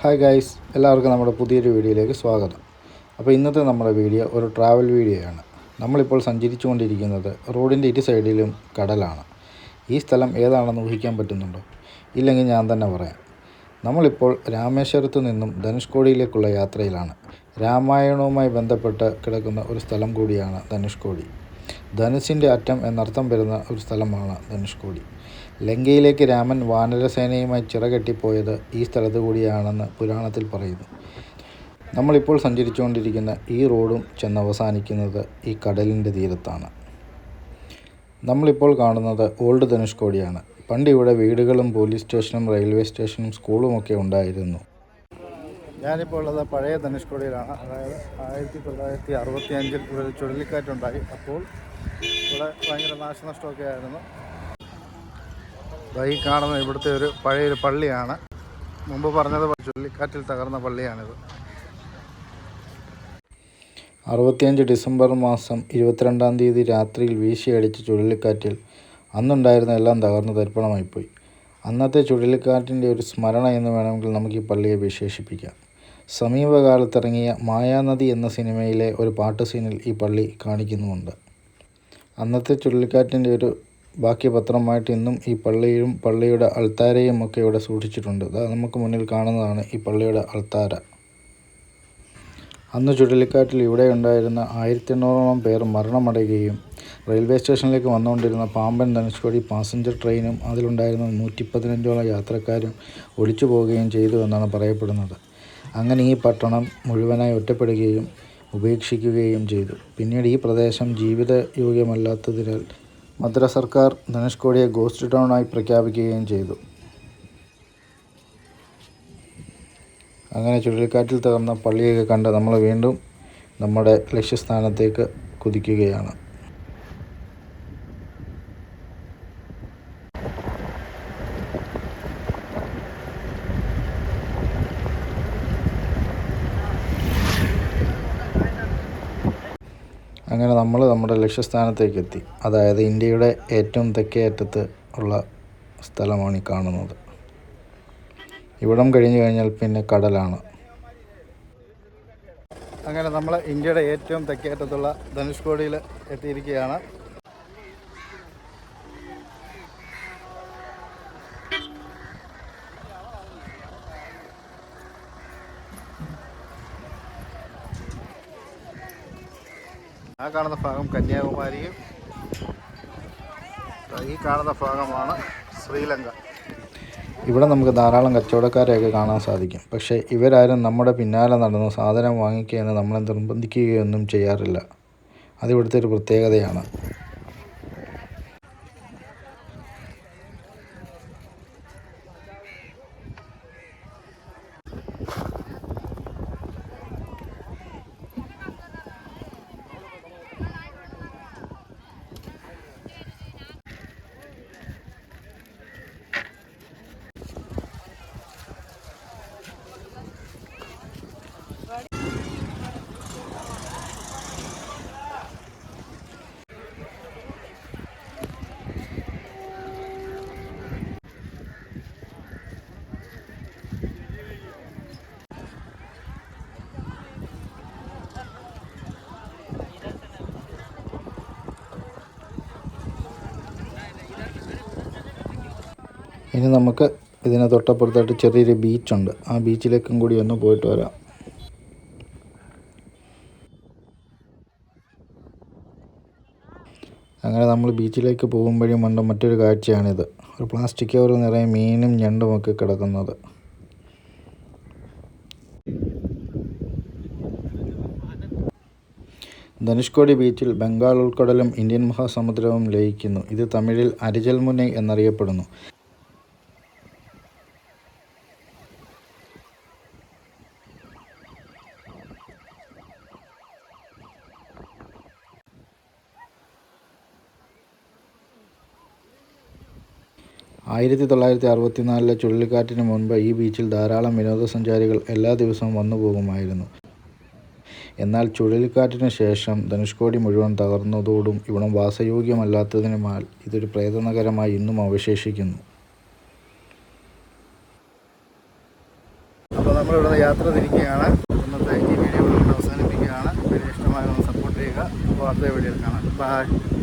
Hi guys എല്ലാവർക്കും നമ്മുടെ പുതിയൊരു വീഡിയോയിലേക്ക് സ്വാഗതം. അപ്പോൾ ഇന്നത്തെ നമ്മുടെ വീഡിയോ ഒരു ട്രാവൽ വീഡിയോയാണ് നമ്മളിപ്പോൾ സഞ്ചരിച്ചുകൊണ്ടിരിക്കുന്നത് റോഡിന്റെ ഇരു സൈഡിലും കടലാണ്. ഈ സ്ഥലം ഏതാണെന്ന് ഊഹിക്കാൻ പറ്റുന്നുണ്ടോ? ഇല്ലെങ്കിൽ ഞാൻ തന്നെ പറയാം. നമ്മളിപ്പോൾ രാമേശ്വരത്ത് നിന്നും ധനുഷ്കോടിയിലേക്കുള്ള യാത്രയിലാണ്. രാമായണവുമായി ബന്ധപ്പെട്ട് കിടക്കുന്ന ഒരു സ്ഥലം കൂടിയാണ് ധനുഷ്കോടി. ധനുഷിന്റെ അറ്റം എന്നർത്ഥം വരുന്ന ഒരു സ്ഥലമാണ് ധനുഷ്കോടി. ലങ്കയിലേക്ക് രാമൻ വാനരസേനയുമായി ചിറകെട്ടിപ്പോയത് ഈ സ്ഥലത്ത് കൂടിയാണെന്ന് പുരാണത്തിൽ പറയുന്നു. നമ്മളിപ്പോൾ സഞ്ചരിച്ചുകൊണ്ടിരിക്കുന്ന ഈ റോഡും ചെന്നവസാനിക്കുന്നത് ഈ കടലിന്റെ തീരത്താണ്. നമ്മളിപ്പോൾ കാണുന്നത് ഓൾഡ് ധനുഷ്കോടിയാണ്. പണ്ട് ഇവിടെ വീടുകളും പോലീസ് സ്റ്റേഷനും റെയിൽവേ സ്റ്റേഷനും സ്കൂളും ഒക്കെ ഉണ്ടായിരുന്നു. ഞാനിപ്പോൾ ഉള്ളത് പഴയ ധനുഷ്കോടിയിലാണ്. അതായത് ആയിരത്തി തൊള്ളായിരത്തി അറുപത്തി അഞ്ചിൽ ഒരു ചുഴലിക്കാറ്റുണ്ടായി അപ്പോൾ ഇവിടെ ഭയങ്കര നാശനഷ്ടമൊക്കെ ആയിരുന്നു ഈ കാണുന്ന ഇവിടുത്തെ ഒരു പഴയൊരു പള്ളിയാണ്. മുമ്പ് പറഞ്ഞത് ചുഴലിക്കാറ്റിൽ തകർന്ന പള്ളിയാണിത്. അറുപത്തിയഞ്ച് ഡിസംബർ മാസം ഇരുപത്തിരണ്ടാം തീയതി രാത്രിയിൽ വീശിയടിച്ച ചുഴലിക്കാറ്റിൽ അന്നുണ്ടായിരുന്ന എല്ലാം തകർന്ന് തരിപ്പണമായിപ്പോയി. അന്നത്തെ ചുഴലിക്കാറ്റിന്റെ ഒരു സ്മരണ എന്ന് വേണമെങ്കിൽ നമുക്ക് ഈ പള്ളിയെ വിശേഷിപ്പിക്കാം. സമീപകാലത്തിറങ്ങിയ മായാനദി എന്ന സിനിമയിലെ ഒരു പാട്ട് സീനിൽ ഈ പള്ളി കാണിക്കുന്നുമുണ്ട്. അന്നത്തെ ചുഴലിക്കാറ്റിന്റെ ഒരു ബാക്കി പത്രമായിട്ട് ഇന്നും ഈ പള്ളിയും പള്ളിയുടെ അൾത്താരയും ഒക്കെ ഇവിടെ സൂക്ഷിച്ചിട്ടുണ്ട്. നമുക്ക് മുന്നിൽ കാണുന്നതാണ് ഈ പള്ളിയുടെ അൾത്താര. അന്ന് ചുഴലിക്കാറ്റിൽ ഇവിടെ ഉണ്ടായിരുന്ന ആയിരത്തി എണ്ണൂറോളം പേർ മരണമടയുകയും റെയിൽവേ സ്റ്റേഷനിലേക്ക് വന്നുകൊണ്ടിരുന്ന പാമ്പൻ ധനുഷ്കോടി പാസഞ്ചർ ട്രെയിനും അതിലുണ്ടായിരുന്ന നൂറ്റി പതിനഞ്ചോളം യാത്രക്കാരും ഒളിച്ചു പോവുകയും ചെയ്തു എന്നാണ് പറയപ്പെടുന്നത്. അങ്ങനെ ഈ പട്ടണം മുഴുവനായി ഒറ്റപ്പെടുകയും ഉപേക്ഷിക്കുകയും ചെയ്തു. പിന്നീട് ഈ പ്രദേശം ജീവിത യോഗ്യമല്ലാത്തതിനാൽ മദ്രാസ് സർക്കാർ ധനുഷ്കോടിയെ ഗോസ്റ്റ് ടൗൺ ആയി പ്രഖ്യാപിക്കുകയും ചെയ്തു. അങ്ങനെ ചുഴലിക്കാറ്റിൽ തകർന്ന പള്ളിയൊക്കെ കണ്ട് നമ്മൾ വീണ്ടും നമ്മുടെ ലക്ഷ്യസ്ഥാനത്തേക്ക് കുതിക്കുകയാണ്. അങ്ങനെ നമ്മൾ നമ്മുടെ ലക്ഷ്യസ്ഥാനത്തേക്ക് എത്തി അതായത് ഇന്ത്യയുടെ ഏറ്റവും തെക്കേ അറ്റത്ത് ഉള്ള സ്ഥലമാണ് ഈ കാണുന്നത്. ഇവിടം കഴിഞ്ഞു കഴിഞ്ഞാൽ പിന്നെ കടലാണ്. അങ്ങനെ നമ്മൾ ഇന്ത്യയുടെ ഏറ്റവും തെക്കേ അറ്റത്തുള്ള ധനുഷ്കോടിയിൽ എത്തിയിരിക്കുകയാണ്. ആ കാണുന്ന ഭാഗം കന്യാകുമാരിയും ഈ കാണുന്ന ഭാഗമാണ് ശ്രീലങ്ക. ഇവിടെ നമുക്ക് ധാരാളം കച്ചവടക്കാരെയൊക്കെ കാണാൻ സാധിക്കും. പക്ഷേ ഇവരാരും നമ്മുടെ പിന്നാലെ നടന്ന് സാധനം വാങ്ങിക്കുകയെന്ന് നമ്മളെ നിർബന്ധിക്കുകയൊന്നും ചെയ്യാറില്ല. അതിവിടുത്തെ ഒരു പ്രത്യേകതയാണ്. ഇനി നമുക്ക് ഇതിന് തൊട്ടപ്പുറത്തായിട്ട് ചെറിയൊരു ബീച്ചുണ്ട് ആ ബീച്ചിലേക്കും കൂടി ഒന്ന് പോയിട്ട് വരാം. അങ്ങനെ നമ്മൾ ബീച്ചിലേക്ക് പോകുമ്പോഴും കണ്ട മറ്റൊരു കാഴ്ചയാണിത്. ഒരു പ്ലാസ്റ്റിക് കവർ നിറയെ മീനും ഞണ്ടും ഒക്കെ കിടക്കുന്നത്. ധനുഷ്കോടി ബീച്ചിൽ ബംഗാൾ ഉൾക്കടലും ഇന്ത്യൻ മഹാസമുദ്രവും ലയിക്കുന്നു. ഇത് തമിഴിൽ അരിജൽമുനൈ എന്നറിയപ്പെടുന്നു. ആയിരത്തി തൊള്ളായിരത്തി അറുപത്തിനാലിലെ ചുഴലിക്കാറ്റിന് മുൻപ് ഈ ബീച്ചിൽ ധാരാളം വിനോദസഞ്ചാരികൾ എല്ലാ ദിവസവും വന്നു പോകുമായിരുന്നു. എന്നാൽ ചുഴലിക്കാറ്റിന് ശേഷം ധനുഷ്കോടി മുഴുവൻ തകർന്നതോടും ഇവിടം വാസയോഗ്യമല്ലാത്തതിനുമാൽ ഇതൊരു പ്രേതനഗരമായി ഇന്നും അവശേഷിക്കുന്നു. അപ്പോൾ നമ്മളിവിടെ യാത്ര തിരിക്കുകയാണ്. ഇന്നത്തെ ഈ വീഡിയോ അവസാനിപ്പിക്കുകയാണ്. വീഡിയോ ഇഷ്ടമായി സപ്പോർട്ട് ചെയ്യുക. അടുത്ത വീഡിയോയിൽ കാണാം. ബൈ